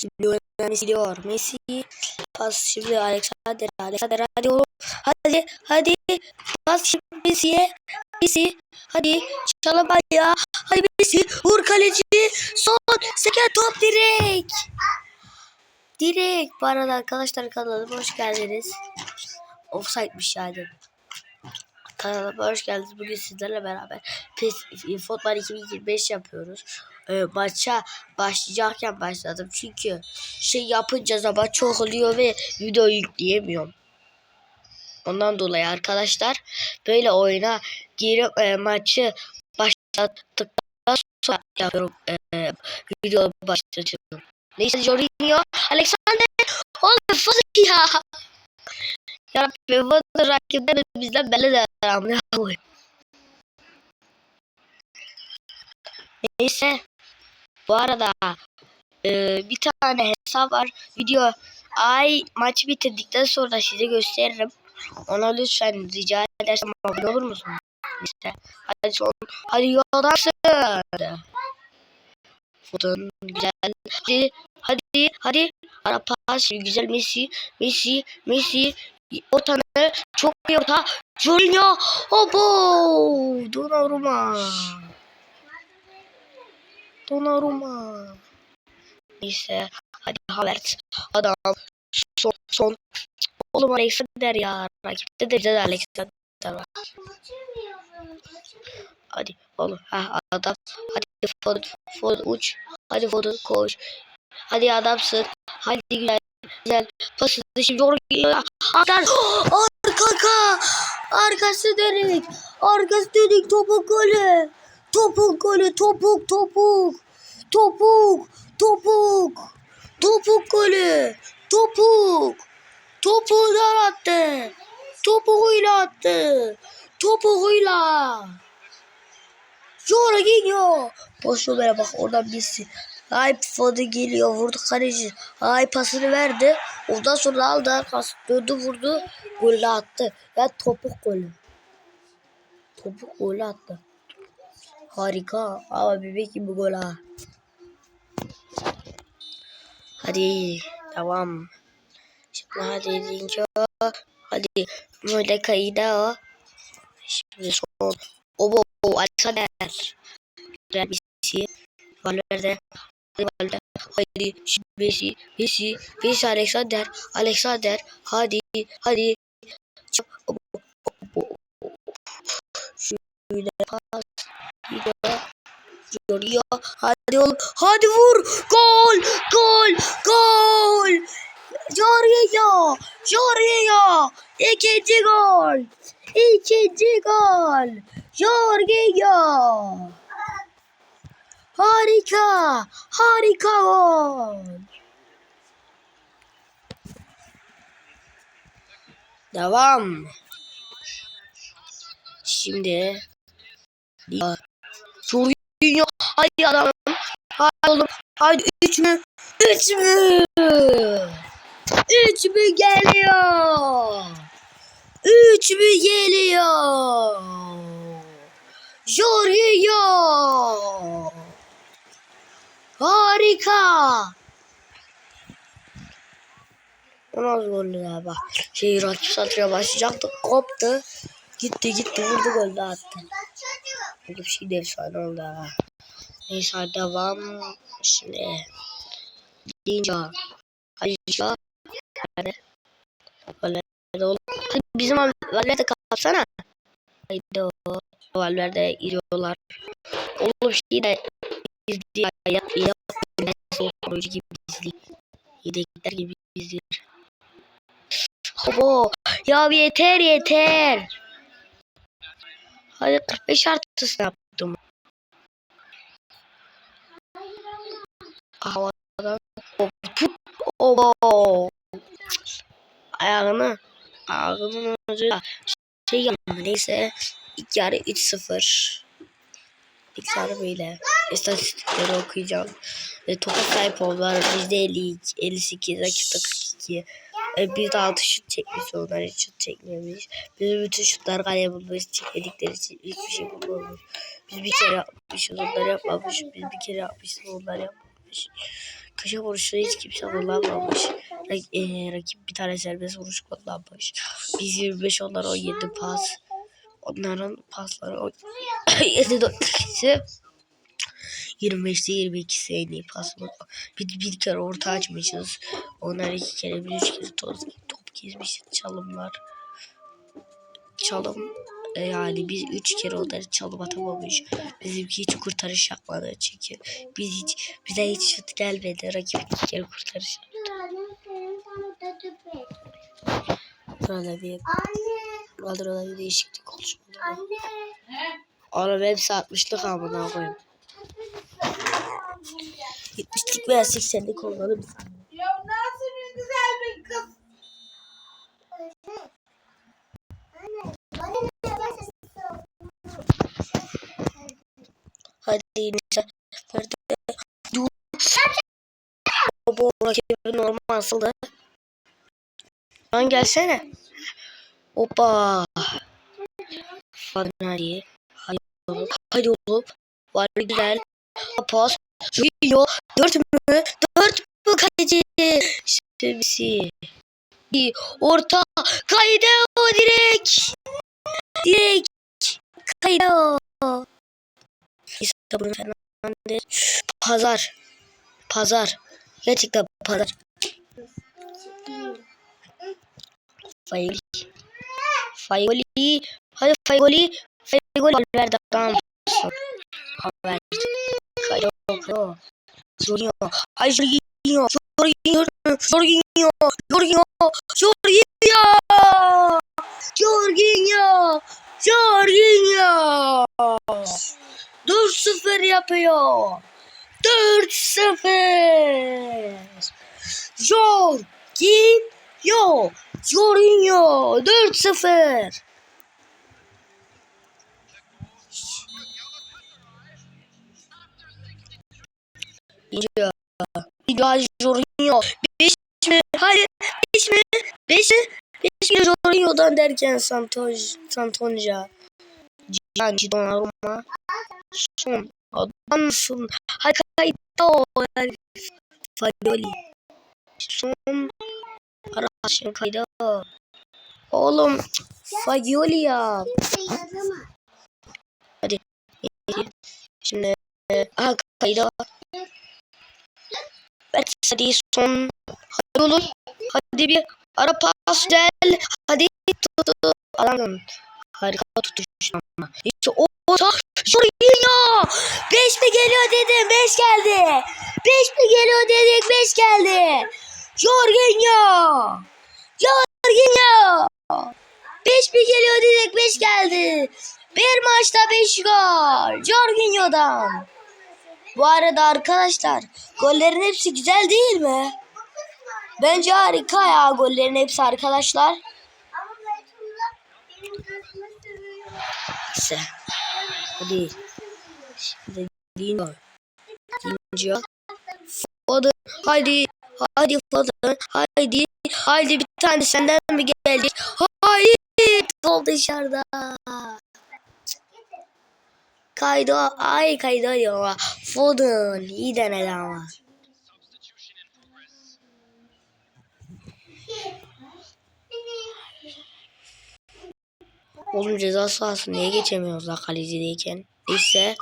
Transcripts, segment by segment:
Şimdi oynayan gidiyor. Messi. Pas şimdi Alexander. Alexander hadi. Hadi hadi. Pas şimdi Messi'ye. Messi. Hadi. Çalım ya. Hadi Messi. Vur kaleci. Son. Seken top direkt. Direkt. Bu arada arkadaşlar kanalıma hoş geldiniz. Offside'miş yani. Kanalıma hoş geldiniz. Bugün sizlerle beraber PES Football 2025 yapıyoruz. Ee, maça başlayacakken başladım. Çünkü şey yapınca zaman çok oluyor ve video yükleyemiyorum. Ondan dolayı arkadaşlar böyle oyuna girip e, maçı başlattıktan sonra yapıyorum. E, video başlatıyorum. Neyse Jorginho, Alexander, oğlum fazla ya. Ya Rabbi bu da rakipten bizden belli de amına koyayım. Neyse. Bu arada e, bir tane hesap var. Video ay maçı bitirdikten sonra size gösteririm. Ona lütfen rica edersem abone olur musun? İşte hadi son hadi yoldansın. Foton güzel. Hadi hadi hadi. Ara pas güzel Messi Messi Messi ortanı çok iyi orta. Jorginho. Obo. Donnarumma. Donnarumma. Neyse. Hadi Havertz. Adam. Son. Son. Oğlum Alexander ya. Rakipte de bize de Alexander var. Hadi oğlum. Ha adam. Hadi Ford. Ford uç. Hadi Ford koş. Hadi adamsın. Hadi güzel. Güzel. Pası şimdi Jorginho. Arkan. Arka. Arkası dönük. Arkası dönük. Topuk golü. Topuk golü. Topuk topuk. Topuk. Topuk. Topuk golü. Topuk. Topuğundan attı. Topuğuyla attı. Topuğuyla. Jorginho. Pozisyonlara bak oradan birisi. Ay Foden geliyor vurdu kaleci. Ay pasını verdi. Ondan sonra aldı arkası döndü vurdu. Golü attı. Ya topuk golü. Topuk golü attı. Harika. Ama bebek gibi gol ha. Hadi devam. Şimdi hadi Dinço. Hadi böyle kayıda. Şimdi son. Obo Alexander. Güzel bir şey. Valverde. Hadi Valverde. Hadi şimdi Messi. Messi. Messi Alexander. Alexander. Hadi. Hadi. Çap. Obo. Obo. Şöyle pas. De. Yoruyor. Hadi oğlum. Hadi vur. Gol. Gol. Gol. Jorginho. Jorginho. İkinci gol. İkinci gol. Jorginho. Harika. Harika gol. Devam. Şimdi Jorginho. Hadi adam. Hadi oğlum. Hadi üç mü? Üç mü? Üç mü geliyor? Üç mü geliyor? Jorginho. Harika. O nasıl gollü bak. Şey rakip satırya başlayacaktı. Koptu. Gitti gitti vurdu golü attı. Böyle bir şey de efsane oldu ha. Neyse devam. Şimdi. Hadi şu. Hadi. Valverde. Hadi bizim Valverde kapsana. Haydi o. Valverde giriyorlar. Oğlum şey de izli. Ben soğuk oyuncu gibi izli. Yedekler gibi izliyor. Hobo. Ya yeter yeter. Hadi 45 artısını yaptım. Havadan Obo. Ayağını ayağının ucuyla şey yapma neyse. İlk yarı 3-0 ilk yarı böyle istatistikleri okuyacağım. Ve topa sahip oldular. Bizde 50, 58 rakipte 42 e, biz de 6 şut çekmiş onlar hiç şut çekmemiş biz bütün şutlar kaleye bulmuş çekmedikleri için hiçbir şey bulmamış biz bir kere yapmışız onlar yapmamış biz bir kere yapmışız onlar yapmamış Köşe vuruşu hiç kimse kullanmamış. Rak- eee, rakip bir tane serbest vuruş kullanmış. Biz 25 onlar 17 pas. Onların pasları o- 7 ise 25'te 22'si en iyi pas. Bir, bir kere orta açmışız. Onlar iki kere bir üç kere top, top gezmiş çalımlar. Çalım e, yani biz üç kere onları çalım atamamış. Bizimki hiç kurtarış yapmadı çünkü. Biz hiç, bize hiç şut gelmedi. Rakip iki kere kurtarış yaptı. Burada bir kadroda bir değişiklik olmuş. Oğlum hepsi 60'lık amına koyayım. 70'lik veya 80'lik olmalı. Ya nasıl bir güzel bir kız. Hadi Nisa. Nerede? Dur. Bu rakibi normal nasıldı? Lan gelsene. Hoppa. Hadi hadi. Hadi oğlum. Hadi oğlum. Var güzel. Pas. Çıkıyor. Dört mü? Dört mü kaleci? Şemsi. Orta. Kaydı o direkt. Direkt. Kaydı o. İşte bunu Fernandez. Pazar. Pazar. Gerçekten pazar. Fayoli. Fayoli. Hadi Fayoli. Fayoli. Valverde tamam. Valverde. Jorginho. Ay Jorginho. Jorginho. Jorginho. Jorginho. Jorginho. Jorginho. Jorginho. 4-0 yapıyor. 4-0. Jorginho. Jorginho. 4-0. Gidiyor. Gidiyor hadi Jorginho. 5 mi? Hadi 5 mi? 5 mi? 5 mi Jorginho'dan derken Santos, Santonja. Can Donnarumma. Son adamsın. Hadi kayıtta hadi. Fayoli. Son arasın kayda. Oğlum Fayoli ya. Şimdi aha kayda. Evet hadi son. Hadi oğlum. Hadi bir ara pas del. Hadi tut. Alamam. Harika tutuş ama. İşte o orta. Jorginho. 5 mi geliyor dedim. 5 geldi. 5 mi geliyor dedik. 5 geldi. Jorginho. Jorginho. 5 mi geliyor dedik. 5 geldi. Bir maçta 5 gol. Jorginho'dan. Bu arada arkadaşlar gollerin hepsi güzel değil mi? Bence harika ya gollerin hepsi arkadaşlar. Neyse. Hadi. Şimdi Dino. Dinco. Foden. Haydi. Haydi Foden. Haydi. Haydi bir tane senden mi geldi? Haydi. Sol dışarıda. Kaydo. Ay kaydo diyor ama. Foden. iyi denedi ama. Oğlum ceza sahası niye geçemiyoruz la kalecideyken? Neyse.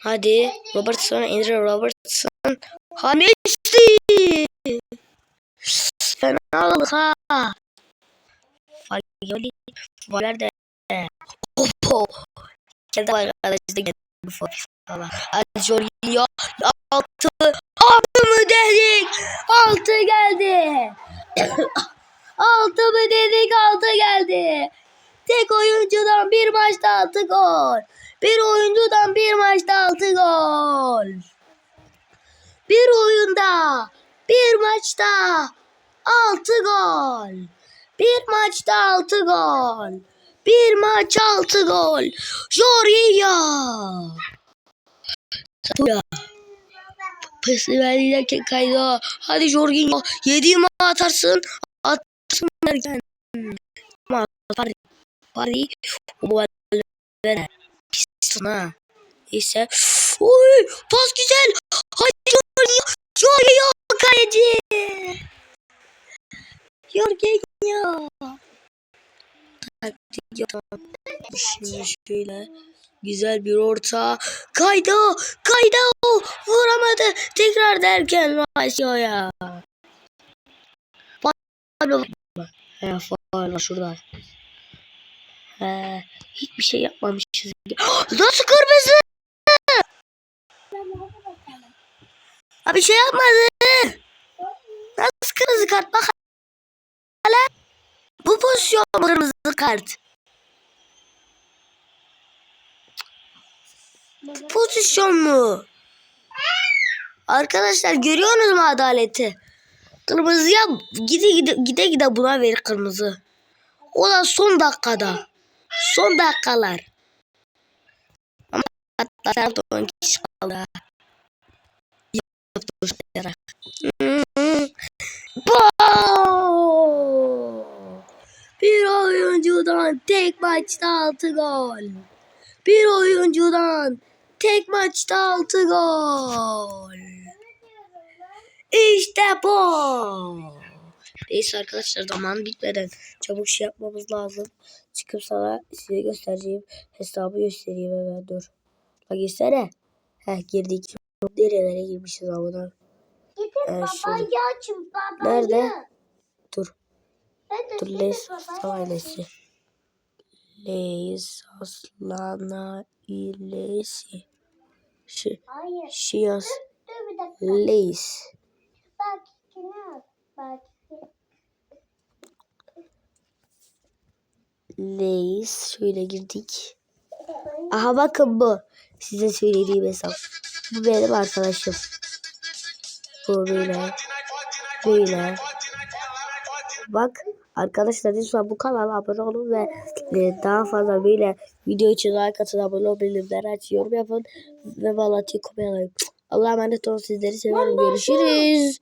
Hadi. Robertson, Andrew Robertson. Ha Messi. Fenalık ha. Fagioli. Valerde. Opo. Kendi arkadaşı da geldi. Jorginho. Altı. Altı mı dedik? Altı geldi. altı mı dedik? Altı geldi. Tek oyuncudan bir maçta altı gol. Bir oyuncudan bir maçta altı gol. Bir oyunda bir maçta altı gol. Bir maçta altı gol. Bir maç altı gol. Jorginho. Satuya. Pası verdiğinde kaydı. Hadi Jorginho. Yediğimi atarsın. Atarsın derken. Ama Paris. Paris. O Valverde. Piston ha. Neyse. Oy pas güzel. Hadi Jorginho. Jorginho Kaleci. Jorginho. Taktik yapalım. Şimdi şöyle güzel bir orta. Kaydı. Kaydı. Vuramadı. Tekrar derken Masio'ya. Pablo. He faal şurada. He, hiçbir şey yapmamışız. Nasıl kırmızı? Abi şey yapmadı. Nasıl kırmızı kart bak hala. Bu pozisyon kırmızı kart. Pozisyon mu? Arkadaşlar görüyorsunuz mu adaleti? Kırmızıya gide gide, gide gide buna verir kırmızı. O da son dakikada. Son dakikalar. Ama hatta sen 10 kişi kaldı. Bir oyuncudan tek maçta 6 gol. Bir oyuncudan tek maçta 6 gol. İşte bu. Neyse arkadaşlar zaman bitmeden çabuk şey yapmamız lazım. Çıkıp sana size göstereceğim hesabı göstereyim hemen dur. Bak girsene. Heh girdik. Nerelere girmişiz ama Gidin Evet, babayı açın babayı. Nerede? Dur. Hadi Dur babayı ailesi. Leys aslana ilesi. Şi, Hayır. şiyas Dur bir dakika. leys. Bak kenara. Bak. Leys. Şöyle girdik. Aha bakın bu. Size söylediğim hesap. Bu benim arkadaşım. Bu böyle. Böyle. Bak arkadaşlar lütfen bu kanala abone olun ve e, daha fazla böyle video için like atın abone olun bildirimleri aç yorum yapın ve bağlantıyı kopyalayın. Allah'a emanet olun sizleri seviyorum görüşürüz.